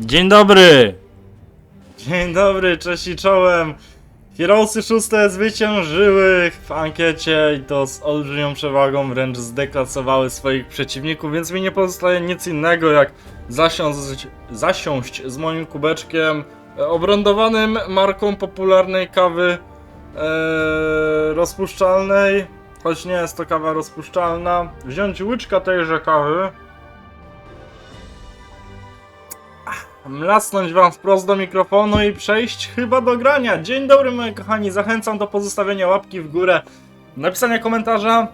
Dzień dobry! Dzień dobry, cześć i czołem! Heroesy szóste zwyciężyły w ankiecie i to z olbrzymią przewagą wręcz zdeklasowały swoich przeciwników, więc mi nie pozostaje nic innego jak zasiąść, zasiąść z moim kubeczkiem e, obrądowanym marką popularnej kawy e, rozpuszczalnej, choć nie jest to kawa rozpuszczalna, wziąć łyczka tejże kawy mlasnąć wam wprost do mikrofonu i przejść chyba do grania. Dzień dobry moi kochani, zachęcam do pozostawienia łapki w górę, napisania komentarza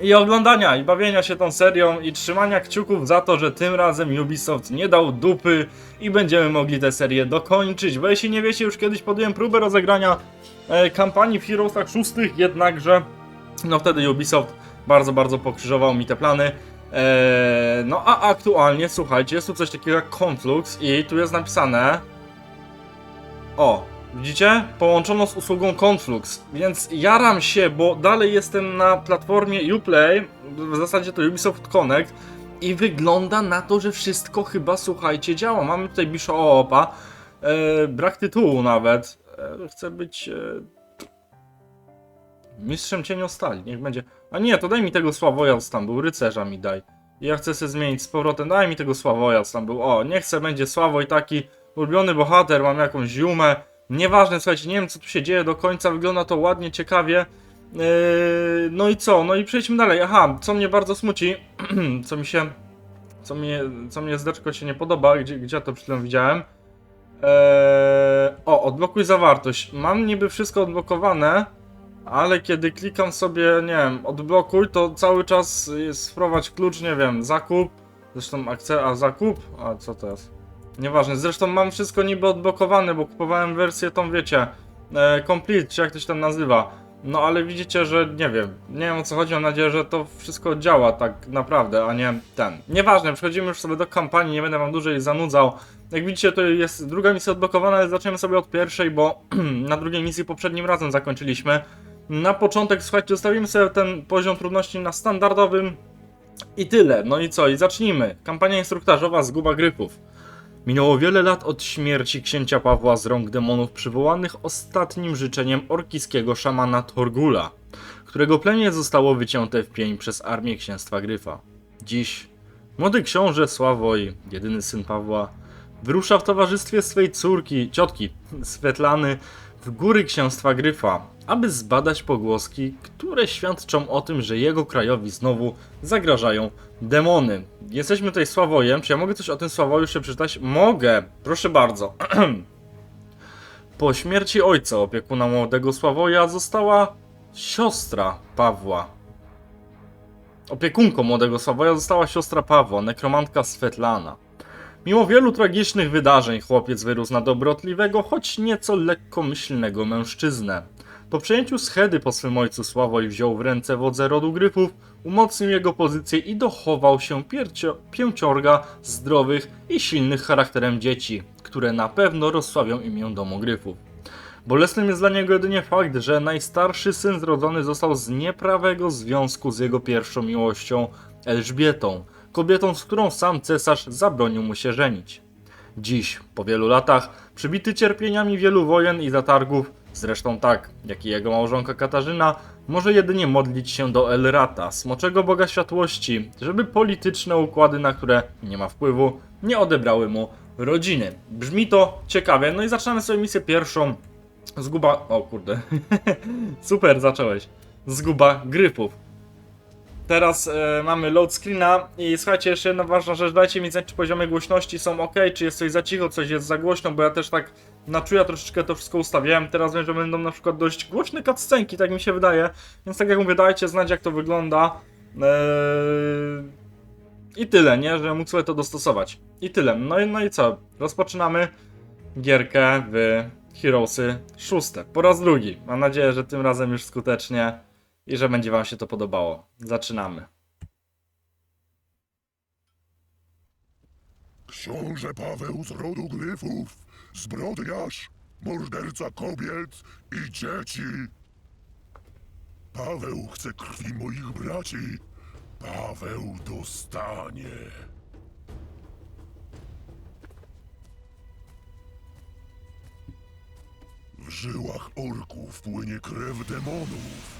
i oglądania i bawienia się tą serią i trzymania kciuków za to, że tym razem Ubisoft nie dał dupy i będziemy mogli tę serię dokończyć, bo jeśli nie wiecie, już kiedyś podjąłem próbę rozegrania e, kampanii w Heroesach szóstych, jednakże no wtedy Ubisoft bardzo, bardzo pokrzyżował mi te plany. Eee, no a aktualnie, słuchajcie, jest tu coś takiego jak Conflux i tu jest napisane... O, widzicie? Połączono z usługą Conflux, więc jaram się, bo dalej jestem na platformie Uplay, w zasadzie to Ubisoft Connect i wygląda na to, że wszystko chyba, słuchajcie, działa. Mamy tutaj Bishopa, eee, brak tytułu nawet. Eee, chcę być... Eee, Mistrzem cienią stali, niech będzie. A nie, to daj mi tego Sławoja z tam był, rycerza mi daj. Ja chcę sobie zmienić z powrotem, daj mi tego Sławoja z tam był. O, nie chcę, będzie Sławoj taki ulubiony bohater, mam jakąś ziumę. Nieważne, słuchajcie, nie wiem co tu się dzieje do końca, wygląda to ładnie, ciekawie. Yy, no i co? No i przejdźmy dalej. Aha, co mnie bardzo smuci, co mi się... Co mnie, co mnie zdeczko się nie podoba, gdzie, gdzie ja to przed chwilą widziałem. Eee, o, odblokuj zawartość. Mam niby wszystko odblokowane, ale kiedy klikam sobie, nie wiem, odblokuj, to cały czas jest wprowadź klucz, nie wiem, zakup. Zresztą akcja, a zakup? A co to jest? Nieważne, zresztą mam wszystko niby odblokowane, bo kupowałem wersję tą, wiecie, e, complete, czy jak to się tam nazywa. No ale widzicie, że nie wiem, nie wiem o co chodzi, mam nadzieję, że to wszystko działa tak naprawdę, a nie ten. Nieważne, przechodzimy już sobie do kampanii, nie będę wam dłużej zanudzał. Jak widzicie, to jest druga misja odblokowana, ale zaczniemy sobie od pierwszej, bo na drugiej misji poprzednim razem zakończyliśmy. Na początek, słuchajcie, zostawimy sobie ten poziom trudności na standardowym i tyle. No i co? I zacznijmy. Kampania instruktażowa Zguba Gryfów. Minęło wiele lat od śmierci księcia Pawła z rąk demonów przywołanych ostatnim życzeniem orkiskiego szamana Torgula, którego plemię zostało wycięte w pień przez armię księstwa Gryfa. Dziś młody książę Sławoj, jedyny syn Pawła, wyrusza w towarzystwie swej córki, ciotki Svetlany w góry księstwa Gryfa, aby zbadać pogłoski, które świadczą o tym, że jego krajowi znowu zagrażają demony. Jesteśmy tutaj Sławojem. Czy ja mogę coś o tym Sławoju jeszcze przeczytać? Mogę! Proszę bardzo. Po śmierci ojca opiekuna młodego Sławoja została siostra Pawła. Opiekunką młodego Sławoja została siostra Pawła, nekromantka Svetlana. Mimo wielu tragicznych wydarzeń chłopiec wyrósł na dobrotliwego, choć nieco lekkomyślnego mężczyznę. Po przejęciu schedy po swym ojcu Sławoj wziął w ręce wodze rodu Gryfów, umocnił jego pozycję i dochował się pięciorga zdrowych i silnych charakterem dzieci, które na pewno rozsławią imię domu Gryfów. Bolesnym jest dla niego jedynie fakt, że najstarszy syn zrodzony został z nieprawego związku z jego pierwszą miłością, Elżbietą, kobietą, z którą sam cesarz zabronił mu się żenić. Dziś, po wielu latach, przybity cierpieniami wielu wojen i zatargów, zresztą tak, jak i jego małżonka Katarzyna, może jedynie modlić się do Elrata, smoczego boga światłości, żeby polityczne układy, na które nie ma wpływu, nie odebrały mu rodziny. Brzmi to ciekawie, no i zaczynamy sobie misję pierwszą. Zguba... O kurde. Super, zacząłeś. Zguba gryfów. Teraz e, mamy load screena i słuchajcie, jeszcze jedna ważna rzecz, dajcie mi znać, czy poziomy głośności są ok, czy jest coś za cicho, coś jest za głośno, bo ja też tak na czuja troszeczkę to wszystko ustawiałem, teraz wiem, że będą na przykład dość głośne cutscenki, tak mi się wydaje, więc tak jak mówię, dajcie znać jak to wygląda. Eee... I tyle, nie? Że mógł sobie to dostosować. I tyle. No i, no i co? Rozpoczynamy gierkę w Heroesy 6. Po raz drugi. Mam nadzieję, że tym razem już skutecznie i że będzie Wam się to podobało. Zaczynamy. Książę Paweł z rodu zbrodniarz, morderca kobiet i dzieci. Paweł chce krwi moich braci. Paweł dostanie. W żyłach orków płynie krew demonów.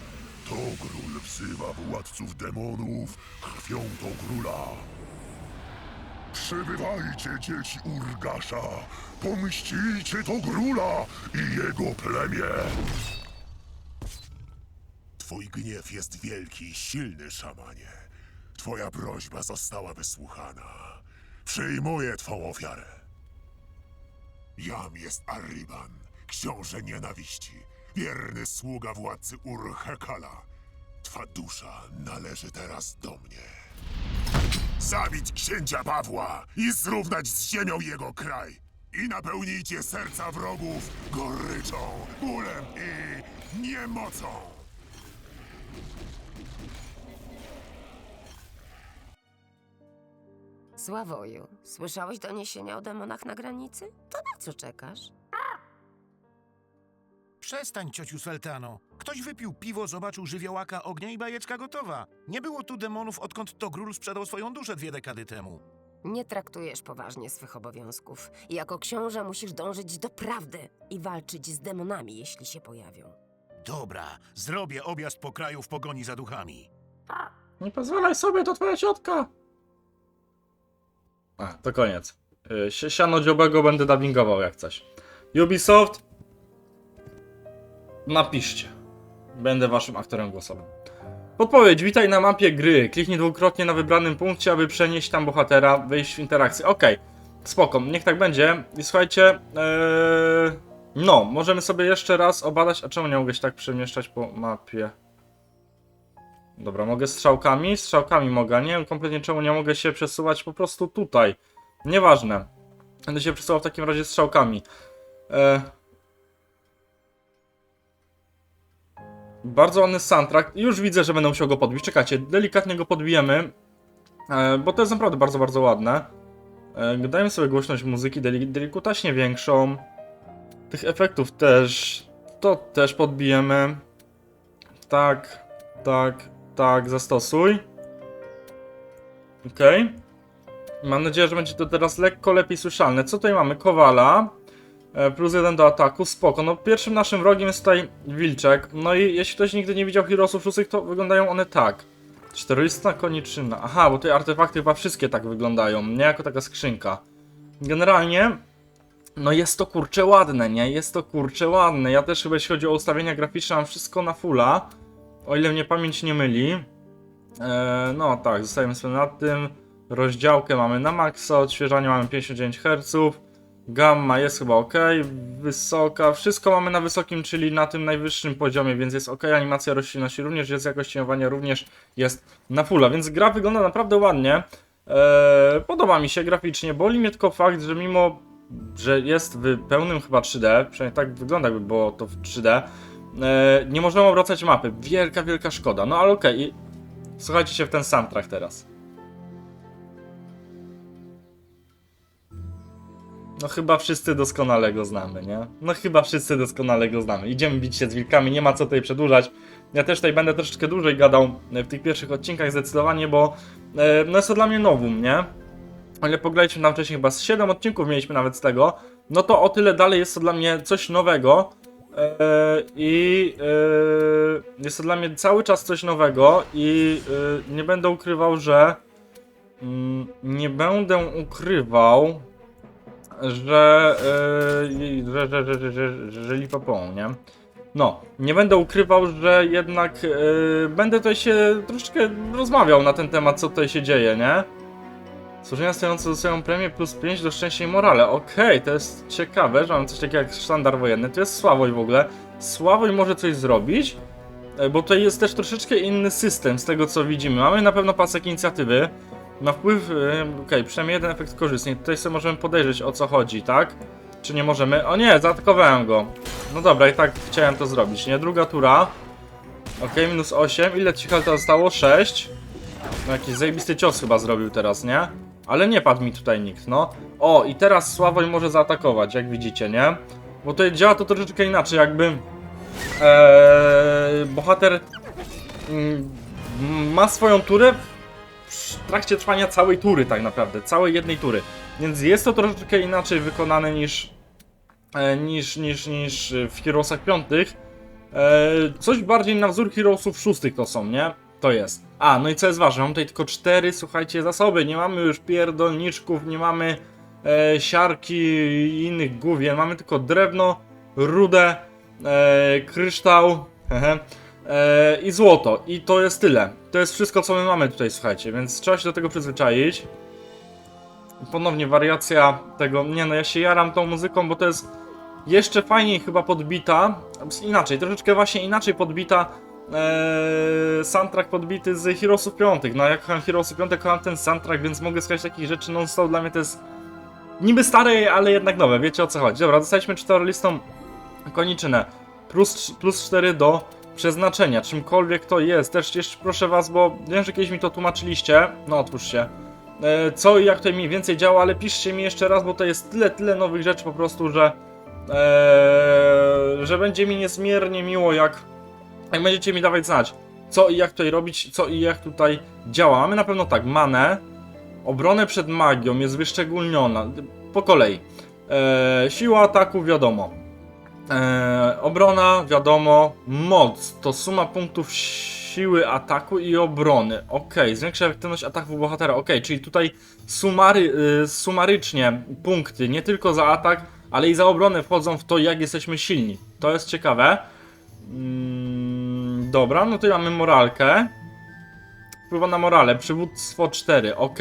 To król wzywa władców demonów krwią to króla. Przybywajcie, dzieci Urgasza! Pomścicie Togróla i jego plemię! Twój gniew jest wielki i silny, szamanie. Twoja prośba została wysłuchana. Przyjmuję twą ofiarę. Jam jest Arriban, książę nienawiści, wierny sługa władcy Urhekala. Twa dusza należy teraz do mnie. Zabić księcia Pawła i zrównać z ziemią jego kraj. I napełnijcie serca wrogów goryczą, bólem i niemocą. Sławoju, słyszałeś doniesienia o demonach na granicy? To na co czekasz? Przestań, ciociu Sveltano. Ktoś wypił piwo, zobaczył żywiołaka ognia i bajeczka gotowa. Nie było tu demonów, odkąd Togrul sprzedał swoją duszę dwie dekady temu. Nie traktujesz poważnie swych obowiązków. Jako książę musisz dążyć do prawdy i walczyć z demonami, jeśli się pojawią. Dobra, zrobię objazd po kraju w pogoni za duchami. Nie pozwalaj sobie, to twoja ciotka! A, to koniec. Y, si- Siano dziobego będę dubbingował jak coś. Ubisoft, napiszcie. Będę waszym aktorem głosowym. Podpowiedź, witaj na mapie gry. Kliknij dwukrotnie na wybranym punkcie, aby przenieść tam bohatera, wejść w interakcję. Okej, spoko, niech tak będzie. I słuchajcie, yy... no, możemy sobie jeszcze raz obadać. A czemu nie mogę się tak przemieszczać po mapie? Dobra, mogę strzałkami? Strzałkami mogę. Nie wiem kompletnie czemu nie mogę się przesuwać po prostu tutaj. Nieważne. Będę się przesuwał w takim razie strzałkami. E... Bardzo ładny soundtrack. Już widzę, że będę musiał go podbić. Czekajcie, delikatnie go podbijemy. E, bo to jest naprawdę bardzo, bardzo ładne. E, dajmy sobie głośność muzyki deli delikutaśnie większą. Tych efektów też. To też podbijemy. Tak, tak, tak, zastosuj. Okej. Mam nadzieję, że będzie to teraz lekko lepiej słyszalne. Co tutaj mamy? Kowala. E, Plus jeden do ataku, spoko. No pierwszym naszym wrogiem jest tutaj Wilczek. No i jeśli ktoś nigdy nie widział Heroesów szóstych, to wyglądają one tak. Czteroista koniczyna. Aha, bo te artefakty chyba wszystkie tak wyglądają, nie jako taka skrzynka. Generalnie, no jest to kurcze ładne, nie? Jest to kurcze ładne. Ja też chyba jeśli chodzi o ustawienia graficzne mam wszystko na fulla. O ile mnie pamięć nie myli. E, no tak, zostajemy sobie nad tym. Rozdziałkę mamy na maksa, odświeżanie mamy 59 Hz. Gamma jest chyba ok, wysoka, wszystko mamy na wysokim, czyli na tym najwyższym poziomie, więc jest ok. Animacja roślinności również jest, jakość cieniowania również jest na fulla, więc gra wygląda naprawdę ładnie. E, podoba mi się graficznie, boli mnie tylko fakt, że mimo, że jest w pełnym chyba 3D, przynajmniej tak wygląda jakby było to w 3D, e, nie możemy obracać mapy. Wielka, wielka szkoda. No ale i słuchajcie się w ten soundtrack teraz. No chyba wszyscy doskonale go znamy, nie? No chyba wszyscy doskonale go znamy. Idziemy bić się z wilkami, nie ma co tutaj przedłużać. Ja też tutaj będę troszeczkę dłużej gadał e, w tych pierwszych odcinkach zdecydowanie, bo e, no jest to dla mnie nowum, nie? Ale pograliśmy tam wcześniej chyba z 7 odcinków mieliśmy nawet z tego. No to o tyle dalej jest to dla mnie coś nowego. E, I jest to dla mnie cały czas coś nowego i nie będę ukrywał, że mm, nie będę ukrywał, że, e, że, że, że, że, że, że, połą, nie? No, nie będę ukrywał, że jednak e, będę tutaj się troszeczkę rozmawiał na ten temat, co tutaj się dzieje, nie? Służenia stojące dostają premię plus 5 do szczęścia i morale. Okej, to jest ciekawe, że mam coś takiego jak sztandar wojenny. To jest Sławoj w ogóle. Sławoj może coś zrobić, e, bo tutaj jest też troszeczkę inny system z tego co widzimy. Mamy na pewno pasek inicjatywy. Ma wpływ, e, okej, przynajmniej jeden efekt korzystny. Tutaj sobie możemy podejrzeć o co chodzi, tak? Czy nie możemy? O nie, zaatakowałem go. No dobra, i tak chciałem to zrobić, nie? Druga tura. Okej, minus 8. Ile ci to zostało? 6. No jakiś zajebisty cios chyba zrobił teraz, nie? Ale nie padł mi tutaj nikt, no. O, i teraz Sławoj może zaatakować, jak widzicie, nie? Bo tutaj działa to troszeczkę inaczej, jakby... Eee, bohater... Mm, ma swoją turę w trakcie trwania całej tury tak naprawdę, całej jednej tury. Więc jest to troszeczkę inaczej wykonane niż e, niż, niż, niż w Heroesach piątych. E, coś bardziej na wzór Heroesów szóstych to są, nie? To jest. A, no i co jest ważne, mam tutaj tylko cztery, słuchajcie, zasoby. Nie mamy już pierdolniczków, nie mamy e, siarki i innych główien. Mamy tylko drewno, rudę, e, kryształ hehe, i złoto. I to jest tyle. To jest wszystko, co my mamy tutaj, słuchajcie, więc trzeba się do tego przyzwyczaić. Ponownie wariacja tego. Nie no, ja się jaram tą muzyką, bo to jest jeszcze fajniej chyba podbita. Inaczej, troszeczkę właśnie inaczej podbita. Eee, soundtrack podbity z Heroesów 5. No jak kocham Heroesy 5, kocham ten soundtrack, więc mogę słuchać takich rzeczy non-stop. Dla mnie to jest niby stare, ale jednak nowe. Wiecie o co chodzi. Dobra, dostaliśmy czterolistą koniczynę. Plus, plus 4 do przeznaczenia, czymkolwiek to jest. Też jeszcze proszę was, bo wiem, że kiedyś mi to tłumaczyliście. No otwórz się. E, co i jak to mniej więcej działa, ale piszcie mi jeszcze raz, bo to jest tyle, tyle nowych rzeczy po prostu, że e, że będzie mi niezmiernie miło, jak, jak będziecie mi dawać znać, co i jak tutaj robić, co i jak tutaj działa. Mamy na pewno tak, manę, obronę przed magią jest wyszczególniona, po kolei. E, siła ataku, wiadomo. E, obrona, wiadomo. Moc to suma punktów siły ataku i obrony. Ok, zwiększa efektywność ataku bohatera. Ok, czyli tutaj sumary, y, sumarycznie punkty nie tylko za atak, ale i za obronę wchodzą w to, jak jesteśmy silni. To jest ciekawe. Mm, dobra, no to mamy moralkę. Wpływa na morale. Przywództwo 4, ok.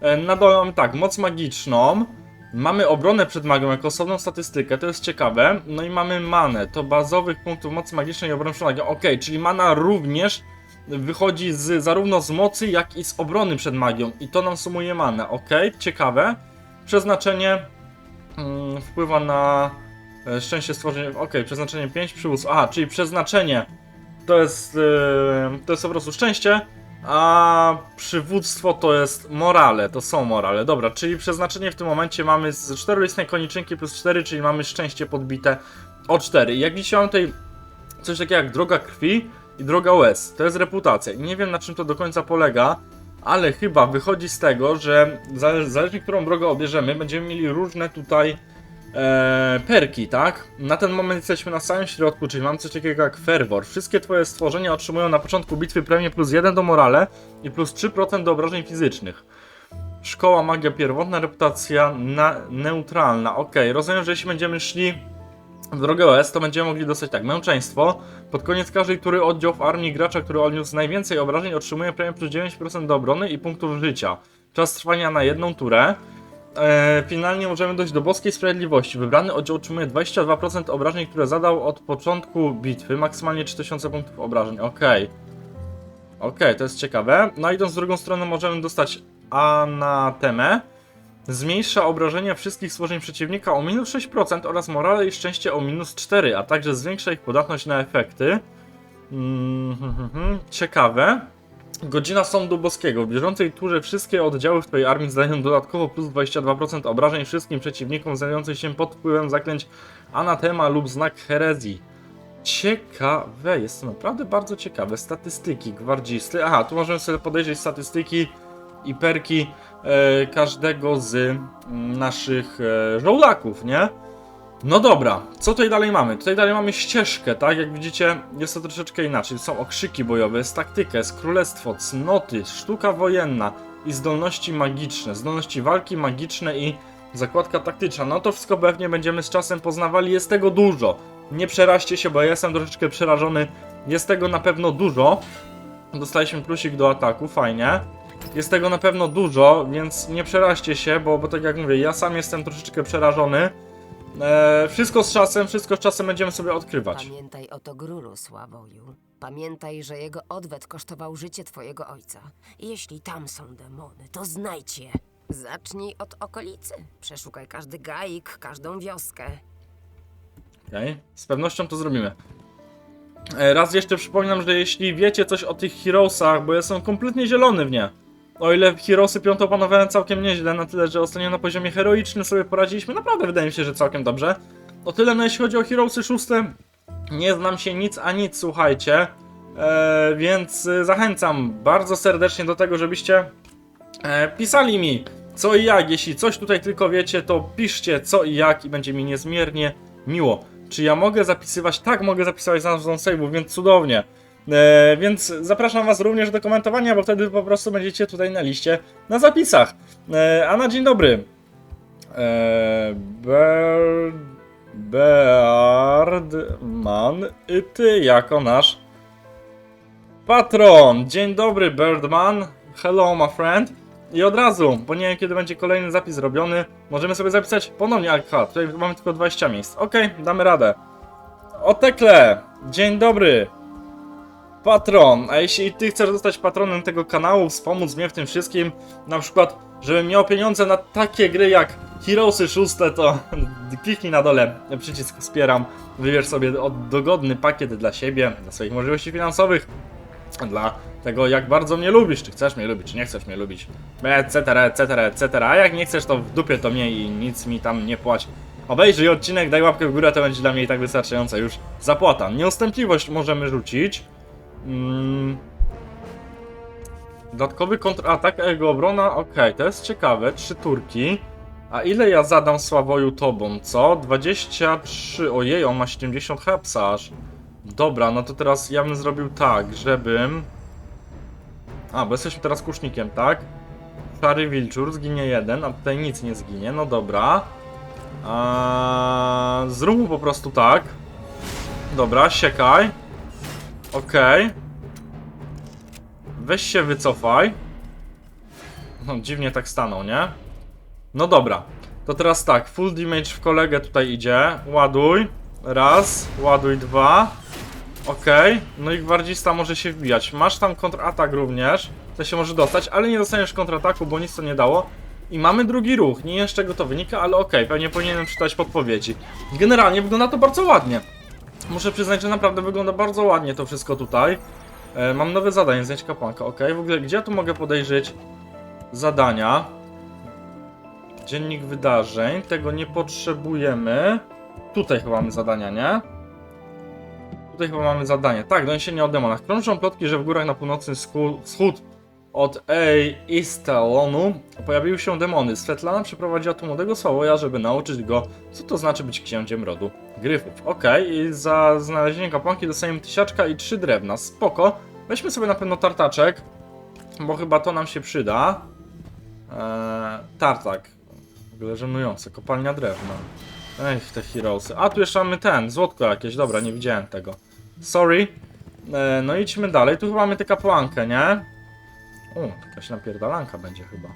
E, Na dole mamy tak, moc magiczną. Mamy obronę przed magią jako osobną statystykę, to jest ciekawe. No i mamy manę, to bazowych punktów mocy magicznej i obrony przed magią. Ok, czyli mana również wychodzi z, zarówno z mocy, jak i z obrony przed magią. I to nam sumuje manę, ok, ciekawe. Przeznaczenie mm, wpływa na e, szczęście stworzenia. Ok, przeznaczenie 5 przywóz. Aha, czyli przeznaczenie to jest, e, to jest po prostu szczęście, a przywództwo to jest morale, to są morale. Dobra, czyli przeznaczenie w tym momencie mamy z 4 listnej koniczynki plus 4, czyli mamy szczęście podbite o 4. I jak widzicie, mam tutaj coś takiego jak droga krwi i droga łez. To jest reputacja. I nie wiem na czym to do końca polega, ale chyba wychodzi z tego, że zale- zależnie którą drogę obierzemy, będziemy mieli różne tutaj e, perki, tak? Na ten moment jesteśmy na samym środku, czyli mam coś takiego jak fervor. Wszystkie twoje stworzenia otrzymują na początku bitwy premię plus 1 do morale i plus 3% do obrażeń fizycznych. Szkoła magia pierwotna, reputacja na, neutralna. Ok, rozumiem, że jeśli będziemy szli w drogę OS, to będziemy mogli dostać tak, męczeństwo. Pod koniec każdej tury oddział w armii gracza, który odniósł najwięcej obrażeń, otrzymuje premię plus 9% do obrony i punktów życia. Czas trwania na jedną turę. E, finalnie możemy dojść do boskiej sprawiedliwości. Wybrany oddział otrzymuje 22% obrażeń, które zadał od początku bitwy, maksymalnie 3000 punktów obrażeń. Okej. Okej, to jest ciekawe. No idąc w drugą stronę możemy dostać anatemę. Zmniejsza obrażenia wszystkich stworzeń przeciwnika o minus 6% oraz morale i szczęście o minus 4, a także zwiększa ich podatność na efekty. Mm, hmm, hmm, hmm. Ciekawe. Godzina Sądu Boskiego. W bieżącej turze wszystkie oddziały w twojej armii zdają dodatkowo plus 22% obrażeń wszystkim przeciwnikom znajdującym się pod wpływem zaklęć Anatema lub znak herezji. Ciekawe, jest to naprawdę bardzo ciekawe. Statystyki gwardzisty. Aha, tu możemy sobie podejrzeć statystyki i perki e, każdego z mm, naszych e, żołdaków, nie? No dobra, co tutaj dalej mamy? Tutaj dalej mamy ścieżkę, tak? Jak widzicie, jest to troszeczkę inaczej. Są okrzyki bojowe, jest taktyka, jest królestwo, cnoty, sztuka wojenna i zdolności magiczne. Zdolności walki magiczne i zakładka taktyczna. No to wszystko pewnie będziemy z czasem poznawali. Jest tego dużo. Nie przeraźcie się, bo ja jestem troszeczkę przerażony. Jest tego na pewno dużo. Dostaliśmy plusik do ataku, fajnie. Jest tego na pewno dużo, więc nie przeraźcie się, bo, bo tak jak mówię, ja sam jestem troszeczkę przerażony. E, wszystko z czasem, wszystko z czasem będziemy sobie odkrywać. Pamiętaj o Togrólu, Sławoju. Pamiętaj, że jego odwet kosztował życie twojego ojca. Jeśli tam są demony, to znajdź je. Zacznij od okolicy. Przeszukaj każdy gaik, każdą wioskę. Okej, z pewnością to zrobimy. E, raz jeszcze przypominam, że jeśli wiecie coś o tych Heroesach, bo ja jestem kompletnie zielony w nie. O ile Heroesy 5 opanowałem całkiem nieźle, na tyle, że ostatnio na poziomie heroicznym sobie poradziliśmy, naprawdę wydaje mi się, że całkiem dobrze. O tyle, no jeśli chodzi o Heroesy 6, nie znam się nic a nic, słuchajcie. E, więc e, zachęcam bardzo serdecznie do tego, żebyście e, pisali mi co i jak. Jeśli coś tutaj tylko wiecie, to piszcie co i jak i będzie mi niezmiernie miło. Czy ja mogę zapisywać? Tak, mogę zapisywać z nazwą save'u, więc cudownie. E, więc zapraszam Was również do komentowania, bo wtedy po prostu będziecie tutaj na liście na zapisach. E, a na dzień dobry. E, Ber... Beardman, i ty jako nasz patron. Dzień dobry, Birdman. Hello, my friend. I od razu, bo nie wiem kiedy będzie kolejny zapis zrobiony, możemy sobie zapisać ponownie Alka. Tutaj mamy tylko 20 miejsc. Okej, damy radę. Otekle, dzień dobry. Patron, a jeśli ty chcesz zostać patronem tego kanału, wspomóc mnie w tym wszystkim, na przykład, żebym miał pieniądze na takie gry jak Heroesy 6, to kliknij na dole przycisk wspieram, wybierz sobie od- dogodny pakiet dla siebie, dla swoich możliwości finansowych, dla tego jak bardzo mnie lubisz, czy chcesz mnie lubić, czy nie chcesz mnie lubić, etc, etc, etc, a jak nie chcesz to w dupie to mnie i nic mi tam nie płać. Obejrzyj odcinek, daj łapkę w górę, to będzie dla mnie i tak wystarczająca już zapłata. Nieustępliwość możemy rzucić. Mm. Dodatkowy kontratak, a jego obrona, okej, to jest ciekawe, trzy turki. A ile ja zadam Sławoju tobą, co? 23, ojej, on ma 70 hapsa aż. Dobra, no to teraz ja bym zrobił tak, żebym... A, bo jesteśmy teraz kusznikiem, tak? Szary wilczur, zginie jeden, a tutaj nic nie zginie, no dobra. A... Zróbmy po prostu tak. Dobra, siekaj. Okej. Weź się wycofaj. No, dziwnie tak stanął, nie? No dobra. To teraz tak, full damage w kolegę tutaj idzie. Ładuj. Raz, ładuj dwa. Okej. No i gwardzista może się wbijać. Masz tam kontratak również. To się może dostać, ale nie dostaniesz kontrataku, bo nic to nie dało. I mamy drugi ruch. Nie wiem z czego to wynika, ale okej, pewnie powinienem czytać podpowiedzi. Generalnie wygląda to bardzo ładnie. Muszę przyznać, że naprawdę wygląda bardzo ładnie to wszystko tutaj. E, mam nowe zadanie, zdjęć kapłanka, ok. W ogóle, gdzie ja tu mogę podejrzeć zadania? Dziennik wydarzeń, tego nie potrzebujemy. Tutaj chyba mamy zadania, nie? Tutaj chyba mamy zadanie. Tak, doniesienie o demonach. Krążą plotki, że w górach na północny wschód od Ej Istalonu pojawiły się demony. Svetlana przeprowadziła tu młodego Sławoja, żeby nauczyć go, co to znaczy być księciem rodu gryfów. Okej, i za znalezienie kapłanki dostajemy tysiaczka i trzy drewna. Spoko. Weźmy sobie na pewno tartaczek, bo chyba to nam się przyda. Eee, tartak. W ogóle żenujące. Kopalnia drewna. Ech, te heroesy. A, tu jeszcze mamy ten, złotko jakieś. Dobra, nie widziałem tego. Sorry. Eee, no idźmy dalej. Tu chyba mamy tę kapłankę, nie? O, jakaś napierdalanka będzie chyba.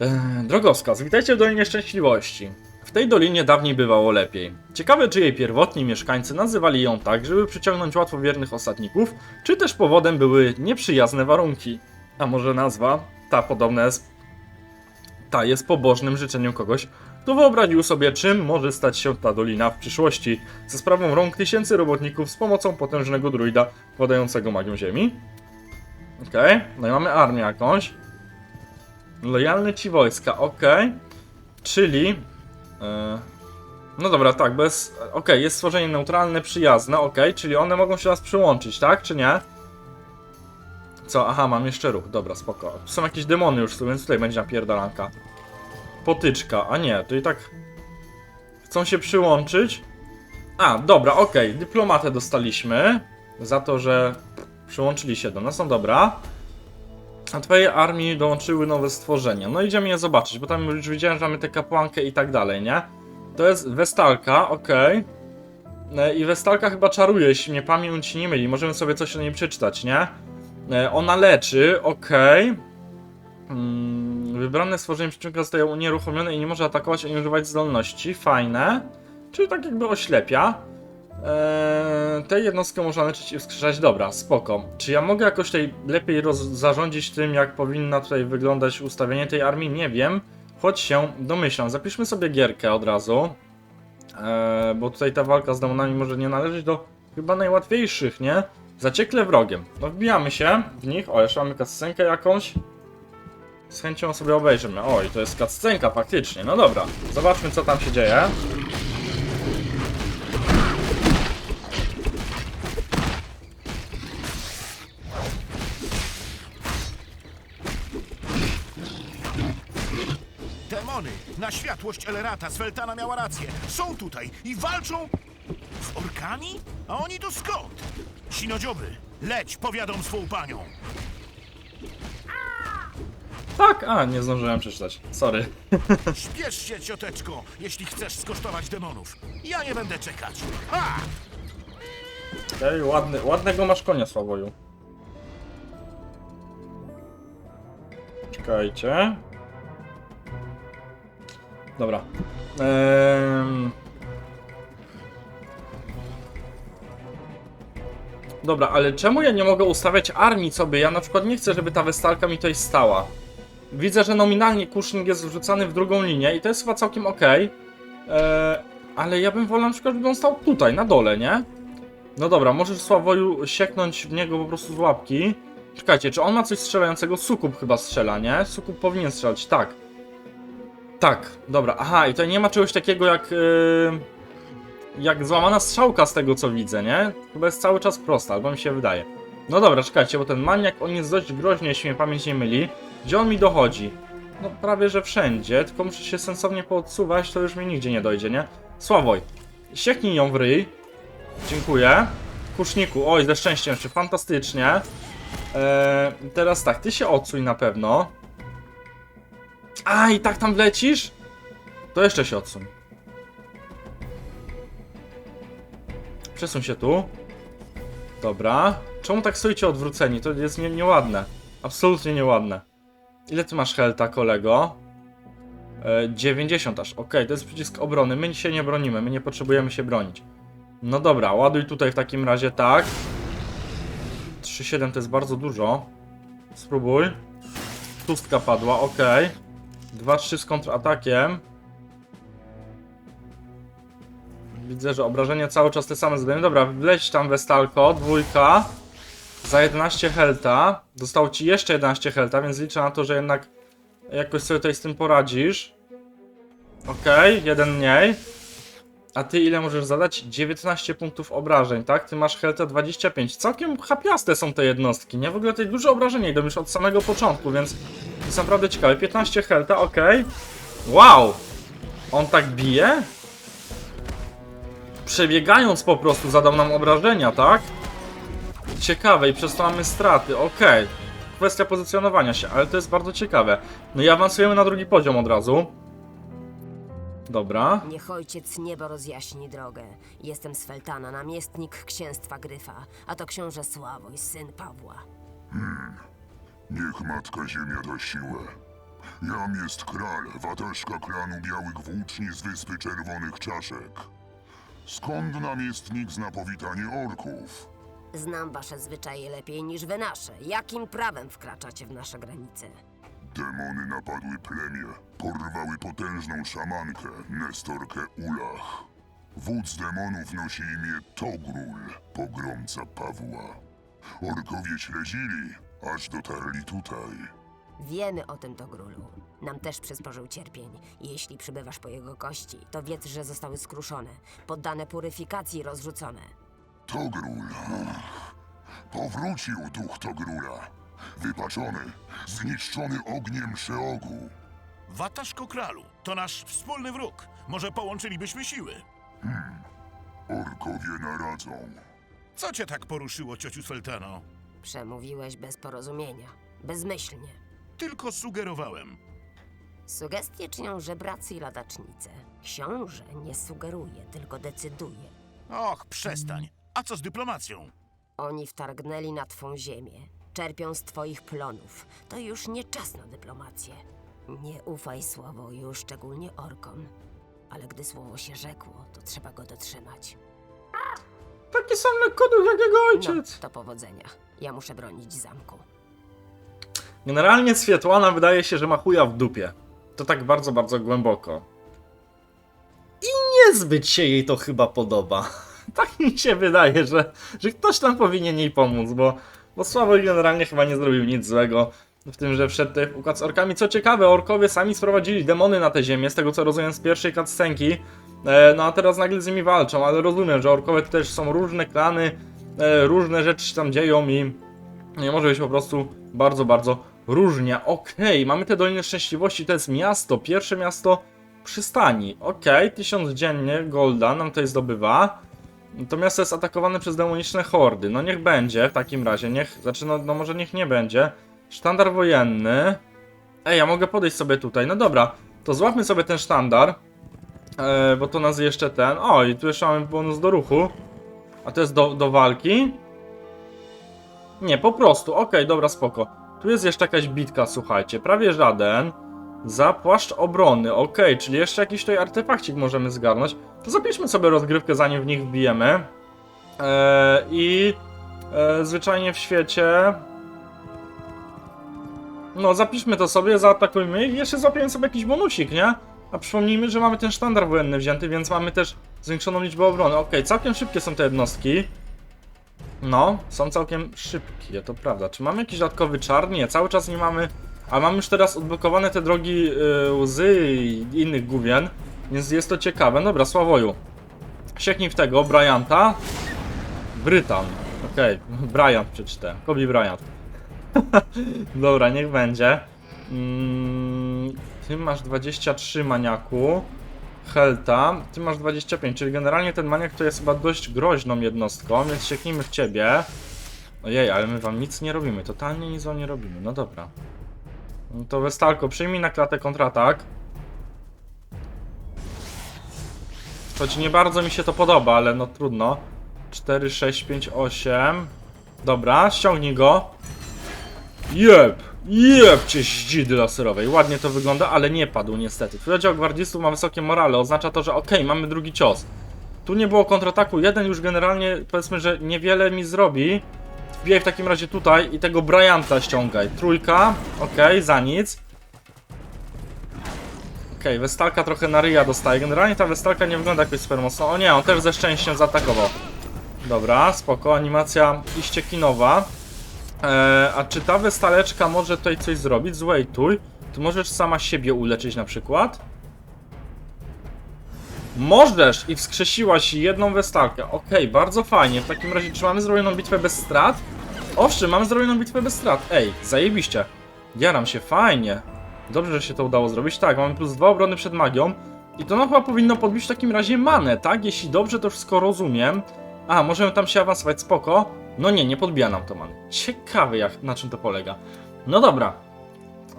Eee, drogowskaz, witajcie w Dolinie Szczęśliwości. W tej dolinie dawniej bywało lepiej. Ciekawe, czy jej pierwotni mieszkańcy nazywali ją tak, żeby przyciągnąć łatwowiernych osadników, czy też powodem były nieprzyjazne warunki. A może nazwa, ta podobna jest, ta jest pobożnym życzeniem kogoś, kto wyobraził sobie, czym może stać się ta dolina w przyszłości, ze sprawą rąk tysięcy robotników z pomocą potężnego druida władającego magią ziemi. Okej, no i mamy armię jakąś. Lojalne ci wojska, okej. Czyli. e, no dobra, tak, bez. Okej, jest stworzenie neutralne, przyjazne, okej, czyli one mogą się nas przyłączyć, tak, czy nie? Co? Aha, mam jeszcze ruch, dobra, spoko. Są jakieś demony już, tu, więc tutaj będzie napierdalanka. Potyczka, a nie, to i tak. Chcą się przyłączyć. A, dobra, okej, dyplomatę dostaliśmy. Za to, że przyłączyli się do nas, no dobra. A twojej armii dołączyły nowe stworzenia. No idziemy je zobaczyć, bo tam już widziałem, że mamy tę kapłankę i tak dalej, nie? To jest Westalka, okej. E, I Westalka chyba czaruje, jeśli mnie pamięć nie myli. Możemy sobie coś o niej przeczytać, nie? E, Ona leczy, okej. Mm, Wybrane stworzenie przeciwnika zostaje unieruchomione i nie może atakować ani używać zdolności. Fajne. Czyli tak jakby oślepia. Eee, tę jednostkę można leczyć i wskrzeszać. Dobra, spoko. Czy ja mogę jakoś tutaj lepiej zarządzić tym, jak powinna tutaj wyglądać ustawienie tej armii? Nie wiem. Choć się domyślam. Zapiszmy sobie gierkę od razu. Eee, bo tutaj ta walka z demonami może nie należeć do chyba najłatwiejszych, nie? Zaciekle wrogiem. No wbijamy się w nich. O, jeszcze mamy kascenkę jakąś. Z chęcią sobie obejrzymy. Oj, to jest cutscenka faktycznie. No dobra, zobaczmy co tam się dzieje. Światłość Elerata Sveltana miała rację. Są tutaj i walczą z orkami? A oni to skąd? Sinodzioby, leć, powiadom swą panią. Tak, a, nie zdążyłem przeczytać. Sorry. Śpiesz się, cioteczko, jeśli chcesz skosztować demonów. Ja nie będę czekać. Ha! Ej, ładny, ładnego masz konia, Sławoju. Czekajcie. Dobra. Ehm... Dobra, ale czemu ja nie mogę ustawiać armii sobie? Ja na przykład nie chcę, żeby ta westalka mi tutaj stała. Widzę, że nominalnie kusznik jest wrzucany w drugą linię i to jest chyba całkiem ok. Eee, ale ja bym wolał na przykład, żeby on stał tutaj, na dole, nie? No dobra, możesz Sławoju sieknąć w niego po prostu z łapki. Czekajcie, czy on ma coś strzelającego? Sukub chyba strzela, nie? Sukub powinien strzelać, tak. Tak, dobra, aha, i tutaj nie ma czegoś takiego jak... Yy, jak złamana strzałka z tego co widzę, nie? Chyba jest cały czas prosta, albo mi się wydaje. No dobra, czekajcie, bo ten maniak, on jest dość groźny, jeśli mnie pamięć nie myli. Gdzie on mi dochodzi? No prawie, że wszędzie, tylko muszę się sensownie poodsuwać, to już mi nigdzie nie dojdzie, nie? Sławoj, sieknij ją w ryj. Dziękuję. Kuszniku, oj, ze szczęściem jeszcze, fantastycznie. Eee, teraz tak, ty się odsuń na pewno. A, i tak tam wlecisz? To jeszcze się odsuń. Przesuń się tu. Dobra. Czemu tak stoicie odwróceni? To jest nie, nieładne. Absolutnie nieładne. Ile ty masz helta, kolego? E, 90 aż. Okej, to jest przycisk obrony. My się nie bronimy, my nie potrzebujemy się bronić. No dobra, ładuj tutaj w takim razie tak. 3,7 to jest bardzo dużo. Spróbuj. Pustka padła, ok. 2-3 z kontratakiem. Widzę, że obrażenia cały czas te same zadają. Dobra, wleć tam Westalko, dwójka. Za 11 helta. Zostało ci jeszcze 11 helta, więc liczę na to, że jednak jakoś sobie tutaj z tym poradzisz. Okej, jeden mniej. A ty ile możesz zadać? 19 punktów obrażeń, tak? Ty masz helta 25. Całkiem chapiaste są te jednostki, nie? W ogóle tutaj duże obrażenia idą już od samego początku, więc jest naprawdę ciekawe. 15 helta, okej. Wow! On tak bije? Przebiegając po prostu zadał nam obrażenia, tak? Ciekawe i przez to mamy straty, okej. Kwestia pozycjonowania się, ale to jest bardzo ciekawe. No i awansujemy na drugi poziom od razu. Dobra. Niech ojciec niebo rozjaśni drogę. Jestem Sveltana, namiestnik księstwa Gryfa, a to książę Sławoj, syn Pawła. Niech Matka Ziemia da siłę. Jam jest kral, wataszka klanu Białych Włóczni z Wyspy Czerwonych Czaszek. Skąd namiestnik zna powitanie orków? Znam wasze zwyczaje lepiej niż wy nasze. Jakim prawem wkraczacie w nasze granice? Demony napadły plemię, porwały potężną szamankę, Nestorkę Ulach. Wódz demonów nosi imię Togrul, pogromca Pawła. Orkowie śledzili, aż dotarli tutaj. Wiemy o tym Togrólu. Nam też przysporzył cierpień. Jeśli przybywasz po jego kości, to wiedz, że zostały skruszone, poddane puryfikacji i rozrzucone. Togrul. ach, Powrócił duch Togrula. Wypaczony, zniszczony ogniem Szeogu. Wataszko kralu, to nasz wspólny wróg. Może połączylibyśmy siły. Orkowie naradzą. Co cię tak poruszyło, ciociu Sveltano? Przemówiłeś bez porozumienia, bezmyślnie. Tylko sugerowałem. Sugestie czynią żebracy i ladacznice. Książę nie sugeruje, tylko decyduje. Och, przestań. A co z dyplomacją? Oni wtargnęli na twą ziemię. Czerpią z twoich plonów. To już nie czas na dyplomację. Nie ufaj Sławoju, szczególnie orkom. Ale gdy słowo się rzekło, to trzeba go dotrzymać. Taki sam lekkoduch jak jego No, ojciec. to powodzenia. Ja muszę bronić zamku. Generalnie Swietłana wydaje się, że ma chuja w dupie. To tak bardzo, bardzo głęboko. I niezbyt się jej to chyba podoba. Tak mi się wydaje, że, że ktoś tam powinien jej pomóc, bo, bo Sławoj generalnie chyba nie zrobił nic złego w tym, że wszedł w układ z orkami. Co ciekawe, orkowie sami sprowadzili demony na tę ziemię, z tego co rozumiem z pierwszej cutscenki. E, no a teraz nagle z nimi walczą, ale rozumiem, że orkowie też są różne klany, różne rzeczy się tam dzieją i nie może być po prostu bardzo, bardzo różnie. Okej, mamy te Doliny Szczęśliwości, to jest miasto, pierwsze miasto przystani. Okej, 1000 dziennie golda nam tutaj zdobywa. To miasto jest atakowane przez demoniczne hordy. No niech będzie w takim razie. Niech, znaczy no, no może niech nie będzie. Sztandar wojenny. Ej, ja mogę podejść sobie tutaj. No dobra, to złapmy sobie ten sztandar. E, bo to nas jeszcze ten. O, i tu jeszcze mamy bonus do ruchu. A to jest do, do walki? Nie, po prostu. Okej, dobra, spoko. Tu jest jeszcze jakaś bitka, słuchajcie. Prawie żaden. Za płaszcz obrony. Okej, czyli jeszcze jakiś tutaj artefakcik możemy zgarnąć. To zapiszmy sobie rozgrywkę, zanim w nich wbijemy. Eee, I e, zwyczajnie w świecie. No, zapiszmy to sobie, zaatakujmy i jeszcze złapiemy sobie jakiś bonusik, nie? A przypomnijmy, że mamy ten sztandar wojenny wzięty, więc mamy też zwiększoną liczbę obrony. Okej, całkiem szybkie są te jednostki. No, są całkiem szybkie, to prawda. Czy mamy jakiś dodatkowy czar? Nie, cały czas nie mamy. A mamy już teraz odblokowane te drogi y, łzy i innych gówien, więc jest to ciekawe. Dobra, Sławoju. Sieknij w tego, Bryanta. Brytan. Okej, Bryant przeczytałem. Kobe Bryant. Dobra, niech będzie. Mm, ty masz 23 maniaku. Helta, ty masz 25, czyli generalnie ten maniak to jest chyba dość groźną jednostką, więc sieknijmy w ciebie. Ojej, ale my wam nic nie robimy, totalnie nic wam nie robimy, no dobra. No to Westalko, przyjmij na klatę kontratak. Choć nie bardzo mi się to podoba, ale no trudno. 4, 6, 5, 8. Dobra, ściągnij go. Jeb! Jeb! Cię zdzidy laserowej. Ładnie to wygląda, ale nie padł niestety. Twój oddział gwardzistów ma wysokie morale. Oznacza to, że okej, mamy drugi cios. Tu nie było kontrataku. Jeden już generalnie, powiedzmy, że niewiele mi zrobi. Wbijaj w takim razie tutaj i tego Bryanta ściągaj. Trójka. Okej, za nic. Okej, Westalka trochę na ryja dostaje. Generalnie ta Westalka nie wygląda jakoś super mocno. O nie, on też ze szczęściem zaatakował. Dobra, spoko. Animacja iście kinowa. Eee, a czy ta westaleczka może tutaj coś zrobić? Zwejtuj. Ty możesz sama siebie uleczyć na przykład? Możesz i wskrzesiłaś jedną westalkę. Okej, bardzo fajnie. W takim razie czy mamy zrobioną bitwę bez strat? Owszem, mamy zrobioną bitwę bez strat. Ej, zajebiście. Jaram się, fajnie. Dobrze, że się to udało zrobić. Tak, mamy plus dwa obrony przed magią. I to no chyba powinno podbić w takim razie manę, tak? Jeśli dobrze to wszystko rozumiem. A, możemy tam się awansować, spoko. No nie, nie podbija nam to many. Ciekawe jak, na czym to polega. No dobra.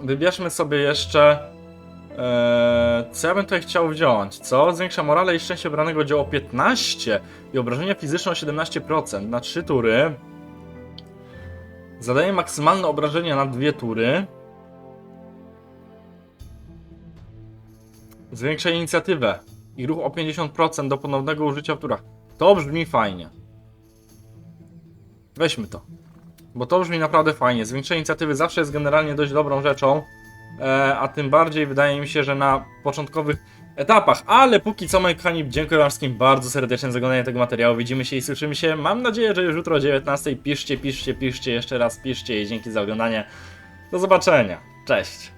Wybierzmy sobie jeszcze... Eee, co ja bym tutaj chciał wziąć, co? Zwiększa morale i szczęście obranego dzieło o 15 i obrażenia fizyczne o 17% na 3 tury. Zadaje maksymalne obrażenia na 2 tury. Zwiększa inicjatywę i ruch o 50% do ponownego użycia w turach. To brzmi fajnie. Weźmy to. Bo to brzmi naprawdę fajnie. Zwiększenie inicjatywy zawsze jest generalnie dość dobrą rzeczą. E, a tym bardziej wydaje mi się, że na początkowych etapach. Ale póki co, moi kochani, dziękuję wam wszystkim bardzo serdecznie za oglądanie tego materiału. Widzimy się i słyszymy się. Mam nadzieję, że już jutro o 19. Piszcie, piszcie, piszcie, jeszcze raz piszcie i dzięki za oglądanie. Do zobaczenia. Cześć.